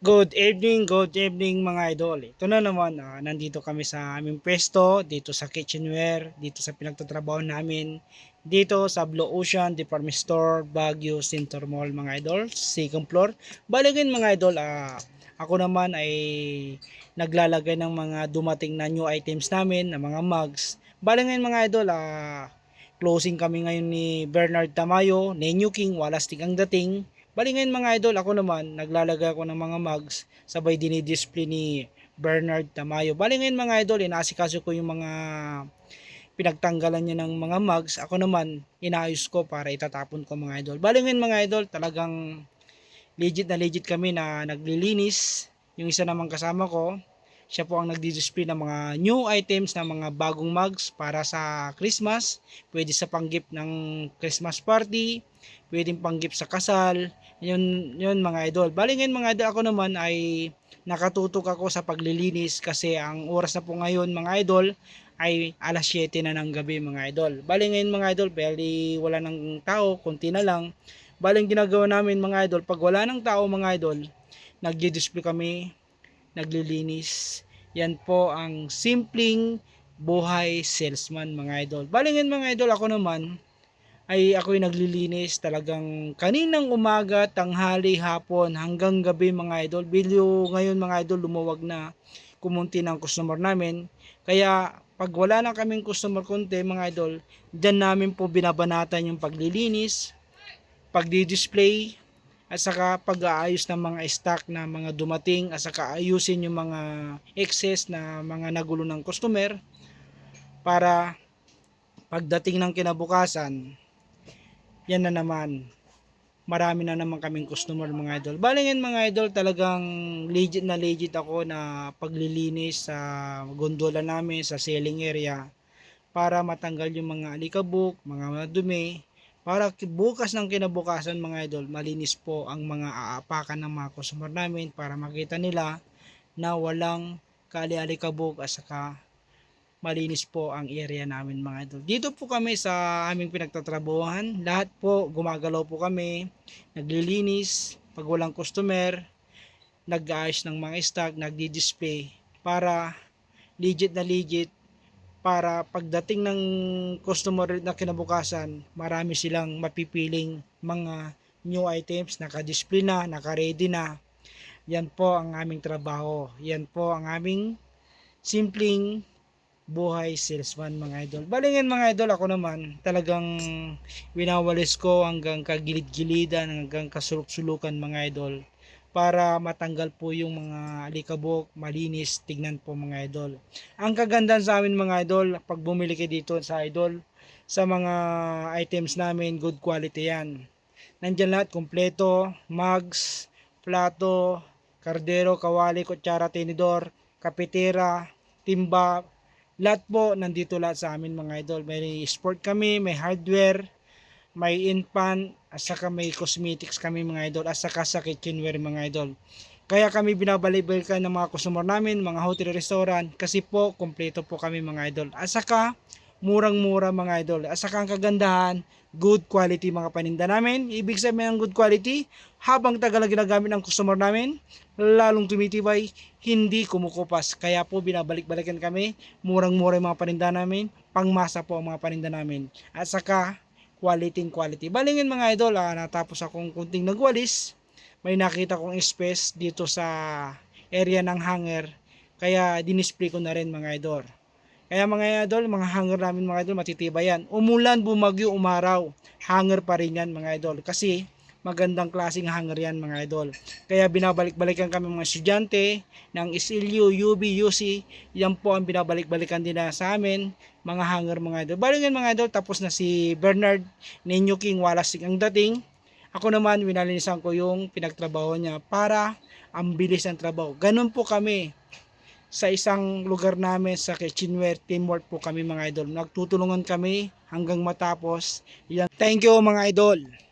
Good evening, good evening mga idol. Ito na naman, ah, nandito kami sa aming pwesto, dito sa kitchenware, dito sa pinagtatrabaho namin, dito sa Blue Ocean Department Store, Baguio Center Mall mga idol, second floor. Baligin mga idol, ah, ako naman ay naglalagay ng mga dumating na new items namin, na mga mugs. Baligin mga idol, ah, closing kami ngayon ni Bernard Tamayo, Nenyo King, Walastik ang dating. Bali ngayon mga idol, ako naman, naglalagay ako ng mga mugs, sabay dinidisplay ni Bernard Tamayo. Bali ngayon mga idol, inaasikaso ko yung mga pinagtanggalan niya ng mga mugs. Ako naman, inaayos ko para itatapon ko mga idol. Bali ngayon mga idol, talagang legit na legit kami na naglilinis. Yung isa namang kasama ko, siya po ang nagdi-display ng mga new items na mga bagong mugs para sa Christmas. Pwede sa panggip ng Christmas party, pwedeng panggip sa kasal. Yun, yun mga idol. Bali ngayon mga idol, ako naman ay nakatutok ako sa paglilinis kasi ang oras na po ngayon mga idol ay alas 7 na ng gabi mga idol. Bali ngayon mga idol, bali wala ng tao, konti na lang. Bali ang ginagawa namin mga idol, pag wala ng tao mga idol, nagdi-display kami, naglilinis. Yan po ang simpleng buhay salesman mga idol. Bali ngayon mga idol, ako naman ay ako'y naglilinis talagang kaninang umaga, tanghali, hapon, hanggang gabi mga idol. Bilyo ngayon mga idol, lumuwag na kumunti ng customer namin. Kaya pag wala na kaming customer konti mga idol, dyan namin po binabanatan yung paglilinis, pagdi-display, at saka pag-aayos ng mga stock na mga dumating, at saka ayusin yung mga excess na mga nagulo ng customer para pagdating ng kinabukasan, yan na naman marami na naman kaming customer mga idol. Bali ngayon mga idol talagang legit na legit ako na paglilinis sa gondola namin sa selling area para matanggal yung mga alikabok, mga dumi para bukas ng kinabukasan mga idol malinis po ang mga aapakan ng mga customer namin para makita nila na walang kali-alikabok at saka malinis po ang area namin mga idol. Dito po kami sa aming pinagtatrabuhan. Lahat po gumagalaw po kami, naglilinis, pag walang customer, nag-aayos ng mga stock, nagdi-display para legit na legit para pagdating ng customer na kinabukasan, marami silang mapipiling mga new items, naka-display na, naka-ready na. Yan po ang aming trabaho. Yan po ang aming simpleng buhay salesman mga idol. Balingin mga idol ako naman talagang winawalis ko hanggang kagilid-gilidan hanggang kasulok-sulukan mga idol para matanggal po yung mga alikabok, malinis, tignan po mga idol. Ang kagandahan sa amin mga idol, pag bumili kayo dito sa idol, sa mga items namin, good quality yan. Nandyan lahat, kompleto, mugs, plato, kardero, kawali, kutsara, tinidor, kapitera, timba, lahat po nandito lahat sa amin mga idol. May sport kami, may hardware, may infant, at saka may cosmetics kami mga idol, at saka sa kitchenware mga idol. Kaya kami binabalik-balikan ng mga customer namin, mga hotel restaurant, kasi po, kompleto po kami mga idol. At saka, murang-mura mga idol. At saka ang kagandahan, good quality mga paninda namin. Ibig sabihin ng good quality, habang tagal na ginagamit ng customer namin, lalong tumitibay, hindi kumukupas. Kaya po binabalik-balikan kami, murang-mura yung mga paninda namin, pangmasa po ang mga paninda namin. At saka, quality quality. Balingin mga idol, ah, natapos akong kunting nagwalis, may nakita kong space dito sa area ng hanger, kaya dinisplay ko na rin mga idol. Kaya mga idol, mga hanger namin mga idol, matitibay yan. Umulan, bumagyo, umaraw, hanger pa rin yan mga idol. Kasi magandang klaseng hanger yan mga idol. Kaya binabalik-balikan kami mga estudyante ng SLU, UB, UC. Yan po ang binabalik-balikan din na sa amin. Mga hanger mga idol. Bali yan mga idol, tapos na si Bernard Ninyo King Wallace ang dating. Ako naman, winalinisan ko yung pinagtrabaho niya para ang bilis ng trabaho. Ganun po kami sa isang lugar namin sa kitchenware teamwork po kami mga idol. Nagtutulungan kami hanggang matapos. Yan. Thank you mga idol.